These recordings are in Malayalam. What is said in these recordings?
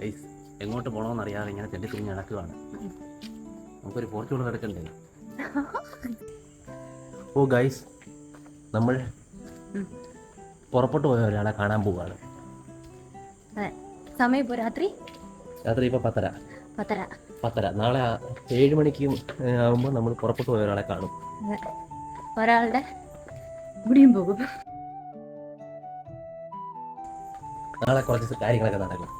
ഗൈസ് എങ്ങോട്ട് പോകണമെന്ന് അറിയാതെ ഇങ്ങനെ തെണ്ടി തിരിഞ്ഞ് നടക്കുകയാണ് നമുക്കൊരു ഫോർച്യൂണർ എടുക്കണ്ടേ ഓ ഗൈസ് നമ്മൾ പുറപ്പെട്ടു പോയ ഒരാളെ കാണാൻ പോവാണ്. സമയം ഇപ്പോൾ രാത്രി? രാത്രി ഇപ്പോൾ പത്തര. പത്തര. പത്തര. നാളെ ഏഴ് മണിക്കും ആകുമ്പോൾ നമ്മൾ പുറപ്പെട്ടു പോയ ഒരാളെ കാണും. ഒരാളുടെ ഗുടിയും പോകും. നാളെ കുറച്ച് കാര്യങ്ങളൊക്കെ നടക്കും.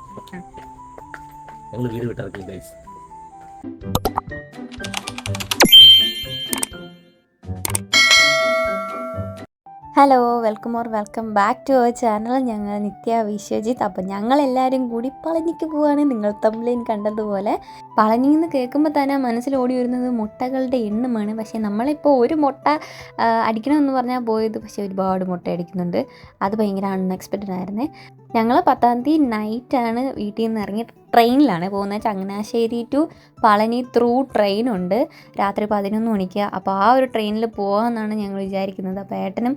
ഞങ്ങൾ വീട് വിട്ടിറക്കി guys hello welcome or welcome back to our channel ഞങ്ങൾ നിത്യ വിശ്വജിത്ത്. അപ്പം ഞങ്ങളെല്ലാവരും കൂടി പളനിക്ക് പോവാണ്. നിങ്ങൾ തമ്മിലേൻ കണ്ടതുപോലെ. പളനി എന്ന് കേൾക്കുമ്പോൾ തന്നെ മനസ്സിൽ ഓടി വരുന്നത് മുട്ടകളുടെ എണ്ണമാണ്. പക്ഷേ നമ്മളിപ്പോൾ ഒരു മുട്ട അടിക്കണമെന്ന് പറഞ്ഞാൽ പോയത് പക്ഷേ ഒരുപാട് മുട്ട അടിക്കുന്നുണ്ട്. അത് ഭയങ്കര അൺഎക്സ്പെക്റ്റഡ് ആയിരുന്നേ. ഞങ്ങൾ പത്താം തീയതി നൈറ്റാണ് വീട്ടിൽ നിന്ന് ഇറങ്ങി ട്രെയിനിലാണ് പോകുന്നത്. ചങ്ങനാശ്ശേരി ടു പളനി ത്രൂ ട്രെയിനുണ്ട് രാത്രി പതിനൊന്ന് മണിക്ക്. അപ്പോൾ ആ ഒരു ട്രെയിനിൽ പോകാമെന്നാണ് ഞങ്ങൾ വിചാരിക്കുന്നത്. അപ്പോൾ ഏട്ടനും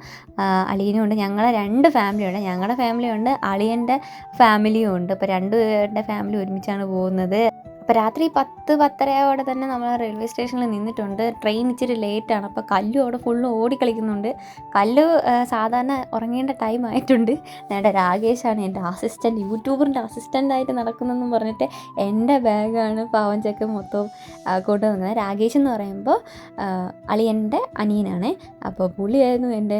അളിയനും ഉണ്ട്. ഞങ്ങളെ രണ്ട് ഫാമിലി ഉണ്ട്. ഞങ്ങളുടെ ഫാമിലിയുണ്ട് അളിയന്റെ ഫാമിലിയും ഉണ്ട്. അപ്പോൾ രണ്ട് പേരുടെ ഫാമിലി ഒരുമിച്ചാണ് പോകുന്നത്. അപ്പോൾ രാത്രി പത്ത് പത്തരയോടെ തന്നെ നമ്മൾ റെയിൽവേ സ്റ്റേഷനിൽ നിന്നിട്ടുണ്ട്. ട്രെയിൻ ഇച്ചിരി ലേറ്റാണ് അപ്പോൾ കല്ലു അവിടെ ഫുള്ള് ഓടിക്കളിക്കുന്നുണ്ട്. കല്ലു സാധാരണ ഉറങ്ങേണ്ട ടൈം ആയിട്ടുണ്ട്. നേടെ രാകേഷാണ് എന്റെ അസിസ്റ്റന്റ് യൂട്യൂബറിന്റെ അസിസ്റ്റന്റായിട്ട് നടക്കുന്നതെന്ന് പറഞ്ഞിട്ട് എന്റെ ബാഗാണ് പാവം ചെക്ക് മൊത്തവും കൊണ്ടു കൊണ്ടുവന്നത് രാകേഷ് എന്ന് പറയുമ്പോൾ അളിയന്റെ അനിയനാണ്. അപ്പോൾ പുള്ളിയായിരുന്നു എന്റെ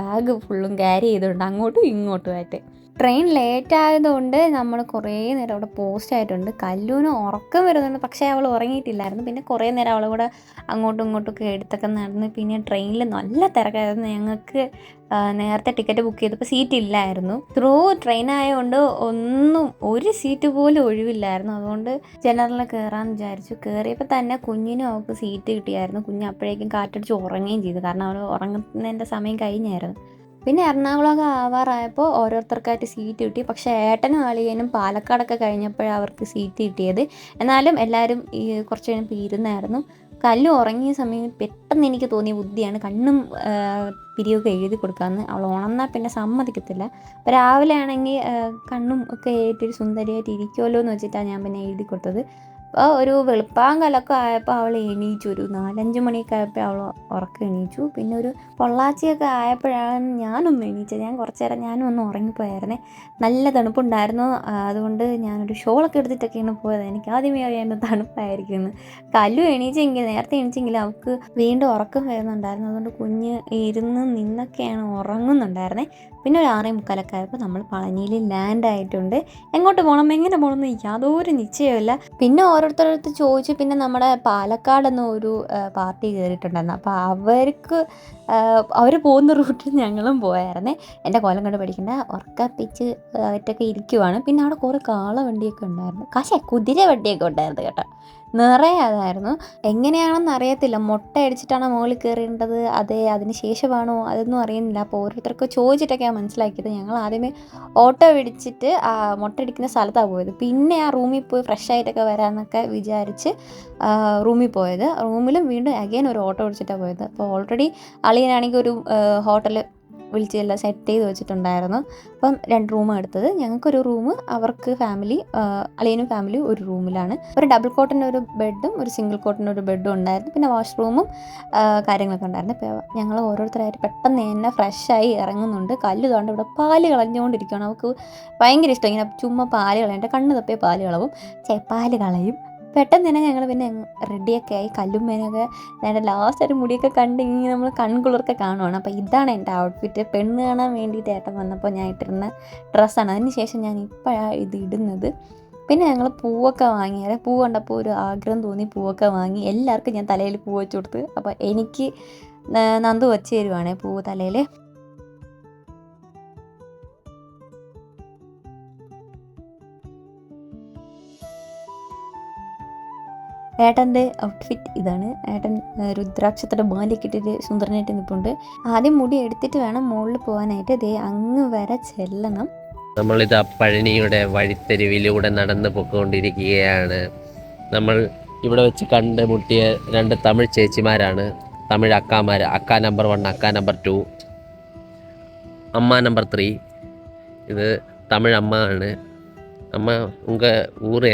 ബാഗ് ഫുള്ളും ക്യാരി ചെയ്തിട്ടുണ്ട് അങ്ങോട്ടും ഇങ്ങോട്ടുമായിട്ട് ട്രെയിൻ ലേറ്റ് ആയതുകൊണ്ട് നമ്മൾ കുറേ നേരം അവിടെ പോസ്റ്റ് ആയിട്ടുണ്ട് കല്ലൂന് ഉറക്കം വരുന്നുണ്ട്. പക്ഷേ അവൾ ഉറങ്ങിയിട്ടില്ലായിരുന്നു. പിന്നെ കുറേ നേരം അവളെ കൂടെ അങ്ങോട്ടും ഇങ്ങോട്ടും ഒക്കെ എടുത്തൊക്കെ നടന്ന് പിന്നെ ട്രെയിനിൽ നല്ല തിരക്കായിരുന്നു. ഞങ്ങൾക്ക് നേരത്തെ ടിക്കറ്റ് ബുക്ക് ചെയ്തപ്പോൾ സീറ്റ് ഇല്ലായിരുന്നു. ത്രൂ ട്രെയിൻ ആയതുകൊണ്ട് ഒന്നും ഒരു സീറ്റ് പോലും ഒഴിവില്ലായിരുന്നു. അതുകൊണ്ട് ജനറലിൽ കയറാൻ വിചാരിച്ചു. കയറിയപ്പോൾ തന്നെ കുഞ്ഞിനും അവൾക്ക് സീറ്റ് കിട്ടിയായിരുന്നു. കുഞ്ഞ് അപ്പോഴേക്കും കാറ്റടിച്ച് ഉറങ്ങുകയും ചെയ്തു. കാരണം അവൾ ഉറങ്ങുന്നതിന്റെ സമയം കഴിഞ്ഞായിരുന്നു. പിന്നെ എറണാകുളമൊക്കെ ആവാറായപ്പോൾ ഓരോരുത്തർക്കായിട്ട് സീറ്റ് കിട്ടി. പക്ഷേ ഏട്ടനും അളിയനും പാലക്കാടൊക്കെ കഴിഞ്ഞപ്പോഴാണ് അവർക്ക് സീറ്റ് കിട്ടിയത്. എന്നാലും എല്ലാവരും ഈ കുറച്ച് കഴിഞ്ഞപ്പോൾ ഇരുന്നായിരുന്നു കല്ലു ഉറങ്ങിയ സമയം പെട്ടെന്ന് എനിക്ക് തോന്നിയ ബുദ്ധിയാണ് കണ്ണും പിരിയൊക്കെ എഴുതി കൊടുക്കാമെന്ന്. അവൾ ഉണർന്നാൽ പിന്നെ സമ്മതിക്കത്തില്ല. അപ്പോൾ രാവിലെ ആണെങ്കിൽ കണ്ണും ഒക്കെ ഏറ്റൊരു സുന്ദരിയായിട്ട് ഇരിക്കുമല്ലോ എന്ന് വെച്ചിട്ടാണ് ഞാൻ പിന്നെ എഴുതി കൊടുത്തത്. അപ്പോൾ ഒരു വെളുപ്പാൻ വെളുപ്പാങ്കലൊക്കെ ആയപ്പോൾ അവൾ എണീച്ചു. ഒരു നാലഞ്ച് മണിയൊക്കെ ആയപ്പോൾ അവൾ ഉറക്കം എണീച്ചു. പിന്നെ ഒരു പൊള്ളാച്ചിയൊക്കെ ആയപ്പോഴാണ് ഞാനൊന്ന് എണീച്ചത്. ഞാൻ കുറച്ച് നേരം ഞാനും ഒന്ന് ഉറങ്ങിപ്പോയായിരുന്നേ. നല്ല തണുപ്പുണ്ടായിരുന്നു. അതുകൊണ്ട് ഞാനൊരു ഷോളൊക്കെ എടുത്തിട്ടൊക്കെയാണ് പോയത്. എനിക്ക് ആദ്യമേ അറിയാണ്ട് തണുപ്പായിരിക്കുന്നു കല്ലു എണീച്ചെങ്കിൽ നേരത്തെ എണീച്ചെങ്കിൽ അവൾക്ക് വീണ്ടും ഉറക്കം വരുന്നുണ്ടായിരുന്നു. അതുകൊണ്ട് കുഞ്ഞ് ഇരുന്ന് നിന്നൊക്കെയാണ് ഉറങ്ങുന്നുണ്ടായിരുന്നേ. പിന്നെ ഒരു ആറേ മുക്കാലൊക്കെ ആയപ്പോൾ നമ്മൾ പളനിയിൽ ലാൻഡ് ആയിട്ടുണ്ട് എങ്ങോട്ട് പോകണം എങ്ങനെ പോകണം എന്ന് യാതൊരു നിശ്ചയമില്ല പിന്നെ ഓരോരുത്തരടുത്ത് ചോദിച്ച് പിന്നെ നമ്മുടെ പാലക്കാടെന്ന് ഒരു ആ, പാർട്ടി കയറിയിട്ടുണ്ടായിരുന്നു അപ്പോൾ അവർക്ക് അവർ പോകുന്ന റൂട്ടിൽ ഞങ്ങളും പോയായിരുന്നേ. എന്റെ കോലം കണ്ട് പഠിക്കേണ്ട ഉറക്കപ്പിച്ച് അവറ്റൊക്കെ ഇരിക്കുവാണ്. പിന്നെ അവിടെ കുറേ കാള വണ്ടിയൊക്കെ ഉണ്ടായിരുന്നു. കാശേ കുതിര വണ്ടിയൊക്കെ ഉണ്ടായിരുന്നു കേട്ടോ. നിറയെ അതായിരുന്നു എങ്ങനെയാണെന്ന് അറിയത്തില്ല. മുട്ട അടിച്ചിട്ടാണോ മുകളിൽ കയറേണ്ടത്? അതെ അതിന് ശേഷമാണോ? അതൊന്നും അറിയുന്നില്ല. അപ്പോൾ ഓരോരുത്തർക്ക് ചോദിച്ചിട്ടൊക്കെയാണ് മനസ്സിലാക്കിയത്. ഞങ്ങൾ ആദ്യമേ ഓട്ടോ പിടിച്ചിട്ട് മുട്ട അടിക്കുന്ന സ്ഥലത്താണ് പോയത്. പിന്നെ ആ റൂമിൽ പോയി ഫ്രഷ് ആയിട്ടൊക്കെ വരാമെന്നൊക്കെ വിചാരിച്ച് റൂമിൽ പോയത്. റൂമിലും വീണ്ടും അഗൈൻ ഒരു ഓട്ടോ പിടിച്ചിട്ടാണ് പോയത്. അപ്പോൾ ഓൾറെഡി അളിയനാണെങ്കിൽ ഒരു ഹോട്ടൽ വിളിച്ച് എല്ലാം സെറ്റ് ചെയ്ത് വെച്ചിട്ടുണ്ടായിരുന്നു. അപ്പം രണ്ട് റൂം എടുത്തത്. ഞങ്ങൾക്കൊരു റൂം അവർക്ക് ഫാമിലി അളിയനും ഫാമിലി ഒരു റൂമിലാണ് ഒരു ഡബിൾ കോട്ടിന്റെ ഒരു ബെഡും ഒരു സിംഗിൾ കോട്ടിന്റെ ഒരു ബെഡും ഉണ്ടായിരുന്നു. പിന്നെ വാഷ്റൂമും കാര്യങ്ങളൊക്കെ ഉണ്ടായിരുന്നു. ഇപ്പോൾ ഞങ്ങൾ ഓരോരുത്തരായിട്ട് പെട്ടെന്ന് തന്നെ ഫ്രഷായി ഇറങ്ങുന്നുണ്ട്. കല്ല് തോണ്ട് ഇവിടെ പാൽ കളഞ്ഞുകൊണ്ടിരിക്കുകയാണ് അവൾക്ക് ഭയങ്കര ഇഷ്ടം. ഇങ്ങനെ ചുമ്മാ പാൽ കളയും. എന്റെ കണ്ണ് തപ്പിയ പാൽ കളവും. ചേ പാൽ കളയും. പെട്ടെന്ന് തന്നെ ഞങ്ങൾ പിന്നെ റെഡിയൊക്കെ ആയി. കല്ലും മേനൊക്കെ ഞങ്ങളുടെ ലാസ്റ്റ് ഒരു മുടിയൊക്കെ കണ്ട് നമ്മൾ കൺകുളിർക്കെ കാണുവാണ്. അപ്പോൾ ഇതാണ് എന്റെ ഔട്ട്ഫിറ്റ് പെണ്ണ് കാണാൻ വേണ്ടിയിട്ട് ഏട്ടൻ വന്നപ്പോൾ ഞാൻ ഇട്ടിരുന്ന ഡ്രസ്സാണ് അതിന് ശേഷം ഞാൻ ഇപ്പോഴാണ് ഇത് ഇടുന്നത്. പിന്നെ ഞങ്ങൾ പൂവൊക്കെ വാങ്ങിയത് പൂ കണ്ടപ്പോൾ ഒരു ആഗ്രഹം തോന്നി. പൂവൊക്കെ വാങ്ങി. എല്ലാവർക്കും ഞാൻ തലയിൽ പൂ വെച്ച് കൊടുത്ത്. അപ്പോൾ എനിക്ക് നന്ദു വച്ച് തരുവാണ് പൂവ് തലയിൽ ഏട്ടന്റെ ഔട്ട്ഫിറ്റ് ഇതാണ്. ഏട്ടൻ രുദ്രാക്ഷത്തിന്റെ മാലയൊക്കെ ഇട്ടിട്ട് സുന്ദരനായിട്ട് നിൽപ്പുണ്ട് ആദ്യം മുടി എടുത്തിട്ട് വേണം മുകളിൽ പോകാനായിട്ട്. ദേ അങ്ങ് വരെ ചെല്ലണം. നമ്മളിത് പഴനിയുടെ വഴിത്തെരുവിലൂടെ നടന്നു പൊക്കൊണ്ടിരിക്കുകയാണ്. നമ്മൾ ഇവിടെ വെച്ച് കണ്ടുമുട്ടിയ രണ്ട് തമിഴ് ചേച്ചിമാരാണ്. തമിഴ് അക്കാമാർ അക്ക നമ്പർ വൺ അക്ക നമ്പർ ടു. അമ്മ നമ്പർ ത്രീ. ഇത് തമിഴ് അമ്മ ആണ്. അമ്മ ഉങ്ക ഊർ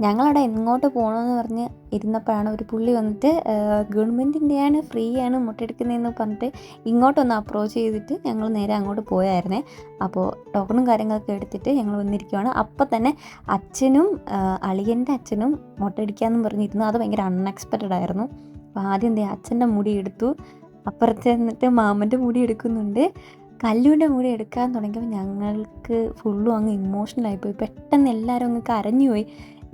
ഞങ്ങളവിടെ എങ്ങോട്ട് പോകണമെന്ന് പറഞ്ഞ് ഇരുന്നപ്പോഴാണ് ഒരു പുള്ളി വന്നിട്ട് ഗവൺമെന്റിന്റെയാണ് ഫ്രീ ആണ് മുട്ടെടുക്കുന്നതെന്ന് പറഞ്ഞിട്ട് ഇങ്ങോട്ടൊന്ന് അപ്രോച്ച് ചെയ്തിട്ട് ഞങ്ങൾ നേരെ അങ്ങോട്ട് പോയായിരുന്നേ. അപ്പോൾ ടോക്കണും കാര്യങ്ങളൊക്കെ എടുത്തിട്ട് ഞങ്ങൾ വന്നിരിക്കുവാണ്. അപ്പോൾ തന്നെ അച്ഛനും അളിയന്റെ അച്ഛനും മുട്ടയടിക്കാമെന്ന് പറഞ്ഞിരുന്നു. അത് ഭയങ്കര അൺഎക്സ്പെക്റ്റഡ് ആയിരുന്നു. അപ്പോൾ ആദ്യം എന്തേ അച്ഛന്റെ മുടി എടുത്തു. അപ്പുറത്ത് എന്നിട്ട് മാമന്റെ മുടി എടുക്കുന്നുണ്ട്. കല്ലുവിന്റെ മുടി എടുക്കാൻ തുടങ്ങിയപ്പോൾ ഞങ്ങൾക്ക് ഫുള്ളും അങ്ങ് ഇമോഷണൽ പോയി. പെട്ടെന്ന് എല്ലാവരും അങ്ങ് കരഞ്ഞുപോയി.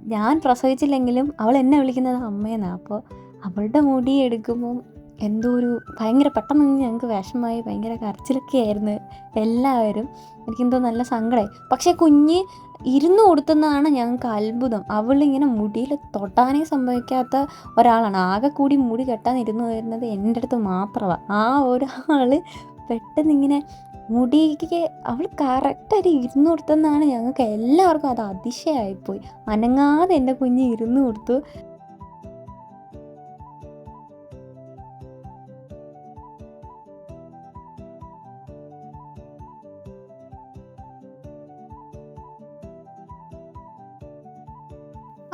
ഞാൻ പ്രസവിച്ചില്ലെങ്കിലും അവൾ എന്നെ വിളിക്കുന്നത് അമ്മയെന്നാണ് അപ്പോൾ അവളുടെ മുടി എടുക്കുമ്പോൾ എന്തോ ഒരു ഭയങ്കര പെട്ടെന്ന് ഞങ്ങൾക്ക് വിഷമമായി ഭയങ്കര കരച്ചിലൊക്കെ ആയിരുന്നു എല്ലാവരും. എനിക്കെന്തോ നല്ല സങ്കടമായി പക്ഷേ കുഞ്ഞ് ഇരുന്ന് കൊടുത്തുന്നതാണ് ഞങ്ങൾക്ക് അത്ഭുതം. അവളിങ്ങനെ മുടിയിൽ തൊട്ടാനേ സംഭവിക്കാത്ത ഒരാളാണ്. ആകെ കൂടി മുടി കെട്ടാൻ ഇരുന്ന് വരുന്നത് എന്റെ അടുത്ത് മാത്രമാണ് ആ ഒരാൾ പെട്ടെന്ന് ഇങ്ങനെ മുടിക്ക് അവൾ കറക്റ്റായിട്ട് ഇരുന്ന് കൊടുത്തെന്നാണ് ഞങ്ങൾക്ക് എല്ലാവർക്കും അത് അതിശയമായിപ്പോയി. അനങ്ങാതെ എന്റെ കുഞ്ഞ് ഇരുന്ന് കൊടുത്തു.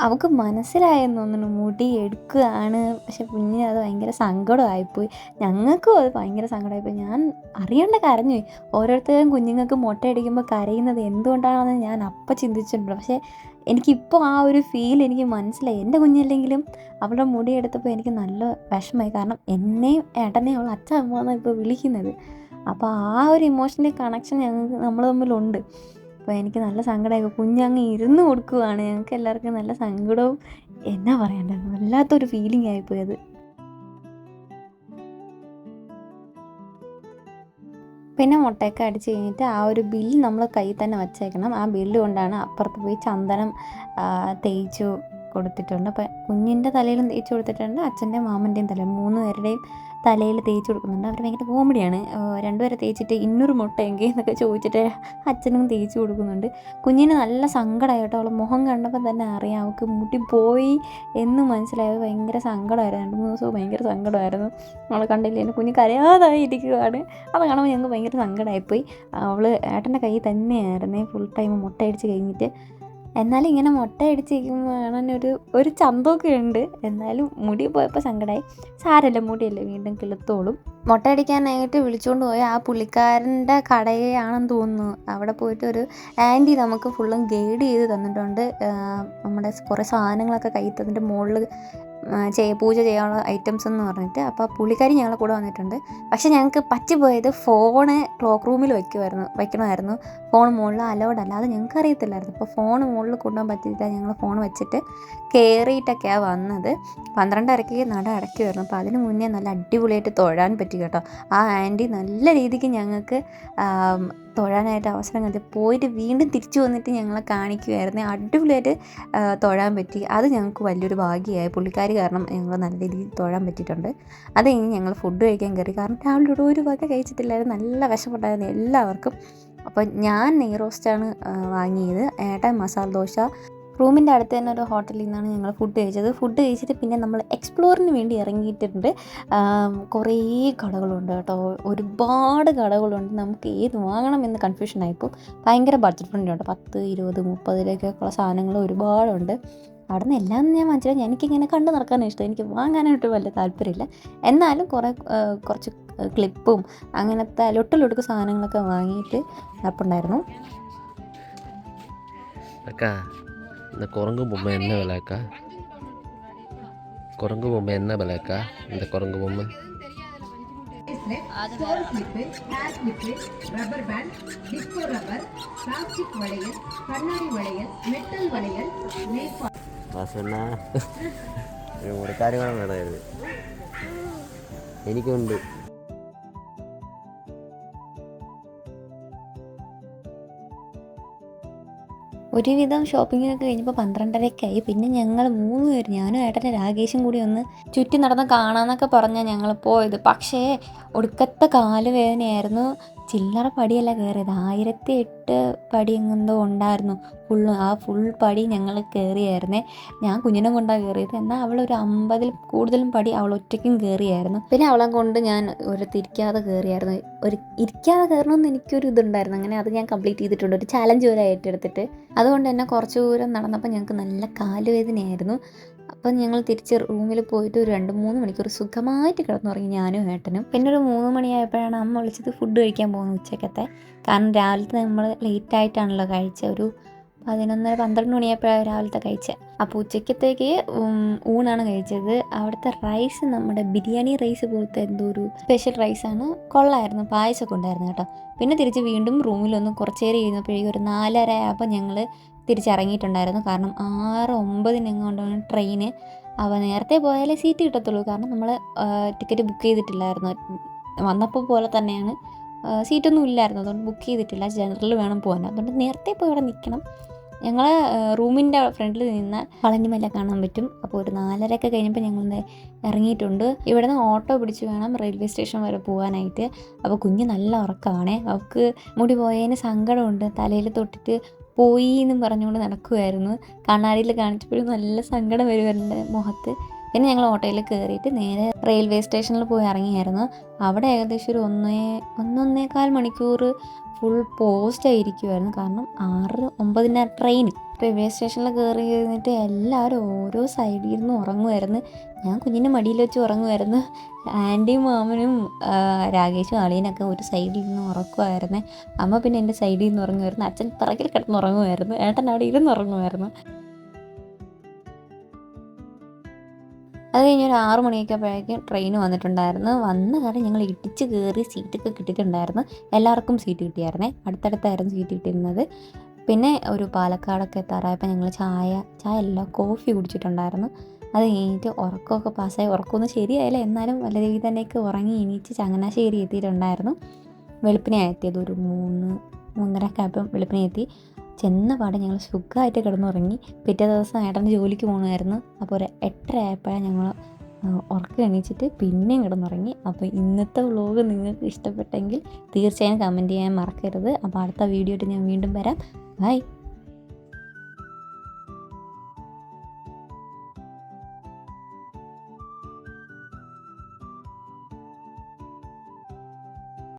അവൾക്ക് മനസ്സിലായെന്ന് തോന്നുന്നു മുടി എടുക്കുകയാണ്. പക്ഷെ പിന്നെ അത് ഭയങ്കര സങ്കടമായിപ്പോയി. ഞങ്ങൾക്കും അത് ഭയങ്കര സങ്കടമായിപ്പോയി. ഞാൻ അറിയണ്ട കരഞ്ഞു ഓരോരുത്തരും കുഞ്ഞുങ്ങൾക്ക് മുട്ടയടിക്കുമ്പോൾ കരയുന്നത് എന്തുകൊണ്ടാണെന്ന് ഞാൻ അപ്പം ചിന്തിച്ചിട്ടുണ്ട്. പക്ഷേ എനിക്കിപ്പോൾ ആ ഒരു ഫീൽ എനിക്ക് മനസ്സിലായി. എന്റെ കുഞ്ഞല്ലെങ്കിലും അവളുടെ മുടി എടുത്തപ്പോൾ എനിക്ക് നല്ല വിഷമമായി. കാരണം എന്നെയും ഏട്ടനെയും അവൾ അച്ഛൻ അമ്മ ഇപ്പോൾ വിളിക്കുന്നത്. അപ്പോൾ ആ ഒരു ഇമോഷണൽ കണക്ഷൻ ഞങ്ങൾക്ക് നമ്മൾ തമ്മിലുണ്ട്. അപ്പോൾ എനിക്ക് നല്ല സങ്കടമായി കുഞ്ഞങ്ങ് ഇരുന്ന് കൊടുക്കുവാണ്. ഞങ്ങൾക്ക് എല്ലാവർക്കും നല്ല സങ്കടവും എന്നാ പറയണ്ടത് വല്ലാത്തൊരു ഫീലിംഗ് ആയിപ്പോയത് പിന്നെ മുട്ടയൊക്കെ അടിച്ച് കഴിഞ്ഞിട്ട് ആ ഒരു ബില്ല് നമ്മൾ കയ്യിൽ തന്നെ വച്ചേക്കണം. ആ ബില്ല് കൊണ്ടാണ് അപ്പുറത്ത് പോയി ചന്ദനം തേച്ചു. കൊടുത്തിട്ടുണ്ട്. അപ്പം കുഞ്ഞിന്റെ തലയിലും തേച്ച് കൊടുത്തിട്ടുണ്ട് അച്ഛന്റെ മാമന്റെയും തല മൂന്ന് പേരുടെയും തലയിൽ തേച്ച് കൊടുക്കുന്നുണ്ട്. അവർ ഭയങ്കര കോമഡിയാണ്. രണ്ടുപേരെ തേച്ചിട്ട് ഇന്നൊരു മുട്ടയെങ്കിൽ എന്നൊക്കെ ചോദിച്ചിട്ട് അച്ഛനും തേച്ച് കൊടുക്കുന്നുണ്ട്. കുഞ്ഞിന് നല്ല സങ്കടമായി കേട്ടോ. അവളെ മുഖം കണ്ടപ്പോൾ തന്നെ അറിയാം അവൾക്ക് മുട്ടി പോയി എന്ന് മനസ്സിലായത് ഭയങ്കര സങ്കടമായിരുന്നു. രണ്ട് മൂന്ന് ദിവസവും ഭയങ്കര സങ്കടമായിരുന്നു. അവളെ കണ്ടില്ല? എന്റെ കുഞ്ഞ് കരയാതായി ഇരിക്കുകയാണ് അത് കാണുമ്പോൾ ഞങ്ങൾക്ക് ഭയങ്കര സങ്കടമായിപ്പോയി അവൾ ഏട്ടന്റെ കയ്യിൽ തന്നെയായിരുന്നേ. ഫുൾ ടൈം മുട്ടയടിച്ച് കഴിഞ്ഞിട്ട് എന്നാലും ഇങ്ങനെ മുട്ടയടിച്ചിരിക്കുമ്പോൾ കാണാൻ ഒരു ഒരു ചന്തമൊക്കെ ഉണ്ട്. എന്നാലും മുടി പോയപ്പോൾ സങ്കടമായി സാരല്ല മുടിയല്ലേ വീണ്ടും കിളുത്തോളും. മുട്ടയടിക്കാനായിട്ട് വിളിച്ചുകൊണ്ട് പോയ ആ പുള്ളിക്കാരന്റെ കടയാണെന്ന് തോന്നുന്നു. അവിടെ പോയിട്ട് ഒരു ആന്റി നമുക്ക് ഫുള്ളും ഗൈഡ് ചെയ്ത് തന്നിട്ടുണ്ട്. നമ്മുടെ കുറേ സാധനങ്ങളൊക്കെ കയ്യിൽ തന്നിട്ട് മുകളിൽ പൂജ ചെയ്യാനുള്ള ഐറ്റംസ് എന്ന് പറഞ്ഞിട്ട് അപ്പോൾ പുള്ളിക്കാരി ഞങ്ങളുടെ കൂടെ വന്നിട്ടുണ്ട്. പക്ഷേ ഞങ്ങൾക്ക് പറ്റിപ്പോയത് ഫോണ് ക്ലോക്ക് റൂമിൽ വയ്ക്കുമായിരുന്നു വയ്ക്കണമായിരുന്നു ഫോൺ മുകളിൽ അലൗഡ് അല്ല അത് ഞങ്ങൾക്ക് അറിയത്തില്ലായിരുന്നു. അപ്പോൾ ഫോൺ മുകളിൽ കൊണ്ടുപോകാൻ പറ്റിയില്ല ഞങ്ങൾ ഫോൺ വെച്ചിട്ട് കയറിയിട്ടൊക്കെയാണ് വന്നത്. പന്ത്രണ്ടരയ്ക്ക് നട അടയ്ക്കുമായിരുന്നു അപ്പോൾ അതിന് മുന്നേ നല്ല അടിപൊളിയായിട്ട് തൊഴാൻ പറ്റി കേട്ടോ. ആ ആന്റി നല്ല രീതിക്ക് ഞങ്ങൾക്ക് തൊഴാനായിട്ട് അവസരം കണ്ടു പോയിട്ട് വീണ്ടും തിരിച്ചു വന്നിട്ട് ഞങ്ങളെ കാണിക്കുമായിരുന്നു അടിപൊളിയായിട്ട് തൊഴാൻ പറ്റി. അത് ഞങ്ങൾക്ക് വലിയൊരു ഭാഗ്യമായി. പുള്ളിക്കാർ കാരണം ഞങ്ങൾ നല്ല രീതിയിൽ തൊഴാൻ പറ്റിയിട്ടുണ്ട്. അത് കഴിഞ്ഞ് ഞങ്ങൾ ഫുഡ് കഴിക്കാൻ കയറി. കാരണം രാവിലെ ഒരു വക കഴിച്ചിട്ടില്ലായിരുന്നു. നല്ല വിശപ്പുണ്ടായിരുന്നു എല്ലാവർക്കും. അപ്പോൾ ഞാൻ നെയ് റോസ്റ്റാണ് വാങ്ങിയത്. ഏട്ടൻ മസാല ദോശ റൂമിന്റെ അടുത്ത് തന്നെ ഒരു ഹോട്ടലിൽ നിന്നാണ് ഞങ്ങൾ ഫുഡ് കഴിച്ചത്. ഫുഡ് കഴിച്ചിട്ട് പിന്നെ നമ്മൾ എക്സ്പ്ലോറിന് വേണ്ടി ഇറങ്ങിയിട്ടുണ്ട്. കുറേ കടകളുണ്ട് കേട്ടോ. ഒരുപാട് കടകളുണ്ട്. നമുക്ക് ഏത് വാങ്ങണം എന്ന് കൺഫ്യൂഷനായിപ്പോൾ ഭയങ്കര ബഡ്ജറ്റ് ഫ്രണ്ട് ഉണ്ട്. പത്ത് ഇരുപത് മുപ്പതിലേക്കൊക്കെയുള്ള സാധനങ്ങൾ ഒരുപാടുണ്ട്. അവിടെ നിന്ന് എല്ലാം ഞാൻ മനസ്സിലായി എനിക്കിങ്ങനെ കണ്ടു നടക്കാനാണ് ഇഷ്ടം. എനിക്ക് വാങ്ങാനായിട്ട് വലിയ താല്പര്യമില്ല. എന്നാലും കുറേ കുറച്ച് ക്ലിപ്പും അങ്ങനത്തെ ലൊട്ടിലൊടുക്ക് സാധനങ്ങളൊക്കെ വാങ്ങിയിട്ട് അപ്പുണ്ടായിരുന്നു இந்த குரங்கு பொம்மை என்ன விலை அக்கா குரங்கு பொம்மை என்ன விலை அக்கா இந்த குரங்கு பொம்மை stone clip hair clip rubber band disco rubber plastic வளையல் கண்ணாடி வளையல் மெட்டல் வளையல் நேஃபா വാസണ്ണ ഒരു കാര്യങ്ങളും വേണമായിരുന്നു എനിക്കുണ്ട് ഒരുവിധം ഷോപ്പിംഗ് ഒക്കെ കഴിഞ്ഞപ്പോൾ പന്ത്രണ്ടരയ്ക്കായി പിന്നെ ഞങ്ങൾ മൂന്ന് പേര് ഞാനും ഏട്ടന്റെ രാകേഷും കൂടി ഒന്ന് ചുറ്റി നടന്ന് കാണാമെന്നൊക്കെ പറഞ്ഞാൽ ഞങ്ങൾ പോയത്. പക്ഷേ ഒടുക്കത്തെ കാലുവേദനയായിരുന്നു. ചില്ലറ പടിയല്ല കയറിയത്. ആയിരത്തി എട്ട് പടി എങ്ങെന്തോ ഉണ്ടായിരുന്നു. ഫുള്ള് ആ ഫുൾ പടി ഞങ്ങൾ കയറിയായിരുന്നേ. ഞാൻ കുഞ്ഞിനെ കൊണ്ടാണ് കയറിയത്. എന്നാൽ അവൾ ഒരു അമ്പതിൽ കൂടുതലും പടി അവൾ ഒറ്റയ്ക്കും കയറിയായിരുന്നു. പിന്നെ അവളെ കൊണ്ട് ഞാൻ ഒരു തിരിക്കാതെ കയറിയായിരുന്നു. ഒരു ഇരിക്കാതെ കയറണമെന്ന് എനിക്കൊരു ഇതുണ്ടായിരുന്നു. അങ്ങനെ അത് ഞാൻ കംപ്ലീറ്റ് ചെയ്തിട്ടുണ്ട്. ഒരു ചാലഞ്ച് പോലെ ഏറ്റെടുത്തിട്ട്. അതുകൊണ്ട് തന്നെ കുറച്ച് ദൂരം നടന്നപ്പോൾ ഞങ്ങൾക്ക് നല്ല കാലുവേദനയായിരുന്നു. അപ്പം ഞങ്ങൾ തിരിച്ച് റൂമിൽ പോയിട്ട് ഒരു രണ്ട് മൂന്ന് മണിക്കൂർ സുഖമായിട്ട് കിടന്നുറങ്ങി ഞാനും ഏട്ടനും. പിന്നെ ഒരു മൂന്ന് മണിയായപ്പോഴാണ് അമ്മ വിളിച്ചത് ഫുഡ് കഴിക്കാൻ പോകുന്നത് ഉച്ചക്കത്തെ. കാരണം രാവിലത്തെ നമ്മൾ ലേറ്റ് ആയിട്ടാണല്ലോ കഴിച്ച. ഒരു പതിനൊന്നര പന്ത്രണ്ട് മണിയായപ്പോഴാണ് രാവിലത്തെ കഴിച്ചത് അപ്പോൾ ഉച്ചക്കത്തേക്ക് ഊണാണ് കഴിച്ചത്. അവിടുത്തെ റൈസ് നമ്മുടെ ബിരിയാണി റൈസ് പോലത്തെ എന്തോ ഒരു സ്പെഷ്യൽ റൈസാണ് കൊള്ളായിരുന്നു. പായസമൊക്കെ ഉണ്ടായിരുന്നു കേട്ടോ. പിന്നെ തിരിച്ച് വീണ്ടും റൂമിലൊന്ന് കുറച്ച് നേരം ഇരുന്നപ്പോഴേക്കും ഒരു നാലര ആയപ്പോൾ ഞങ്ങൾ തിരിച്ചിറങ്ങിയിട്ടുണ്ടായിരുന്നു. കാരണം ആറ് ഒമ്പതിനെങ്ങാണ്ടാണ് ട്രെയിന്. അപ്പോൾ നേരത്തെ പോയാലേ സീറ്റ് കിട്ടത്തുള്ളൂ. കാരണം നമ്മൾ ടിക്കറ്റ് ബുക്ക് ചെയ്തിട്ടില്ലായിരുന്നു. വന്നപ്പോൾ പോലെ തന്നെയാണ്. സീറ്റൊന്നും ഇല്ലായിരുന്നു. അതുകൊണ്ട് ബുക്ക് ചെയ്തിട്ടില്ല. ജനറൽ വേണം പോകാൻ. അതുകൊണ്ട് നേരത്തെ പോയി അവിടെ നിൽക്കണം. ഞങ്ങൾ റൂമിന്റെ ഫ്രണ്ടിൽ നിന്ന് പളനിമല കാണാൻ പറ്റും. അപ്പോൾ ഒരു നാലരയൊക്കെ കഴിഞ്ഞപ്പോൾ ഞങ്ങൾ ഇറങ്ങിയിട്ടുണ്ട്. ഇവിടെ നിന്ന് ഓട്ടോ പിടിച്ച് വേണം റെയിൽവേ സ്റ്റേഷൻ വരെ പോകാനായിട്ട്. അപ്പോൾ കുഞ്ഞ് നല്ല ഉറക്കമാണേ. അവൾക്ക് മുടി പോയതിന് സങ്കടമുണ്ട്. തലയിൽ തൊട്ടിട്ട് പോയി എന്നും പറഞ്ഞുകൊണ്ട് നടക്കുമായിരുന്നു കണ്ണാടിയിൽ കാണിച്ചപ്പോഴും നല്ല സങ്കടം വരുമായിരുന്നു മുഖത്ത്. പിന്നെ ഞങ്ങൾ ഓട്ടോയിൽ കയറിയിട്ട് നേരെ റെയിൽവേ സ്റ്റേഷനിൽ പോയി ഇറങ്ങിയായിരുന്നു. അവിടെ ഏകദേശം ഒരു ഒന്നേ ഒന്നൊന്നേകാൽ മണിക്കൂർ ഫുൾ പോസ്റ്റ് ആയിരിക്കുമായിരുന്നു കാരണം ആറ് ഒമ്പതിന് ട്രെയിൻ റെയിൽവേ സ്റ്റേഷനിൽ കയറി ഇരുന്നിട്ട് എല്ലാവരും ഓരോ സൈഡിൽ ഇരുന്ന് ഉറങ്ങുമായിരുന്നു ഞാൻ കുഞ്ഞിന്റെ മടിയിൽ വെച്ച് ഉറങ്ങുമായിരുന്നു ആന്റിയും മാമനും രാകേഷും അളിയനൊക്കെ ഒരു സൈഡിൽ നിന്ന് ഉറക്കുമായിരുന്നു അമ്മ പിന്നെ എന്റെ സൈഡിൽ നിന്ന് ഉറങ്ങുമായിരുന്നു അച്ഛൻ പിറകിൽ കിടന്ന് ഉറങ്ങുമായിരുന്നു ഏട്ടൻ അവിടെ ഇരുന്ന് ഉറങ്ങുമായിരുന്നു അത് കഴിഞ്ഞ് ഒരു ആറു മണിയൊക്കെ ആയപ്പോഴേക്കും ട്രെയിൻ വന്നിട്ടുണ്ടായിരുന്നു. വന്ന കാര്യം ഞങ്ങൾ ഇടിച്ച് കയറി സീറ്റൊക്കെ കിട്ടിയിട്ടുണ്ടായിരുന്നു. എല്ലാവർക്കും സീറ്റ് കിട്ടിയായിരുന്നേ. അടുത്തടുത്തായിരുന്നു സീറ്റ് കിട്ടിയിരുന്നത്. പിന്നെ ഒരു പാലക്കാടൊക്കെ എത്താറായപ്പോൾ ഞങ്ങൾ ചായ ചായ അല്ല കോഫി കുടിച്ചിട്ടുണ്ടായിരുന്നു. അത് കഴിഞ്ഞിട്ട് ഉറക്കമൊക്കെ പാസ്സായി ഉറക്കമൊന്നും ശരിയായില്ല. എന്നാലും നല്ല രീതിയിൽ തന്നെയൊക്കെ ഉറങ്ങി എണീച്ച് ചങ്ങനാശ്ശേരി എത്തിയിട്ടുണ്ടായിരുന്നു. വെളുപ്പിനെ എത്തിയത്. ഒരു മൂന്ന് മൂന്നരയൊക്കെ ആയപ്പം വെളുപ്പിനെ എത്തി. ചെന്ന പാടെ ഞങ്ങൾ സുഖമായിട്ട് കിടന്നുറങ്ങി. പിറ്റേ ദിവസം ഏട്ടന്റെ ജോലിക്ക് പോകണമായിരുന്നു അപ്പോൾ ഒരു എട്ടര ആയപ്പോഴാണ് ഞങ്ങൾ ഉറക്കം എണീച്ചിട്ട് പിന്നെയും കിടന്നുറങ്ങി. അപ്പോൾ ഇന്നത്തെ വ്ലോഗ് നിങ്ങൾക്ക് ഇഷ്ടപ്പെട്ടെങ്കിൽ തീർച്ചയായും കമന്റ് ചെയ്യാൻ മറക്കരുത്. അപ്പോൾ അടുത്ത വീഡിയോ ആയിട്ട് ഞാൻ വീണ്ടും വരാം. Bye!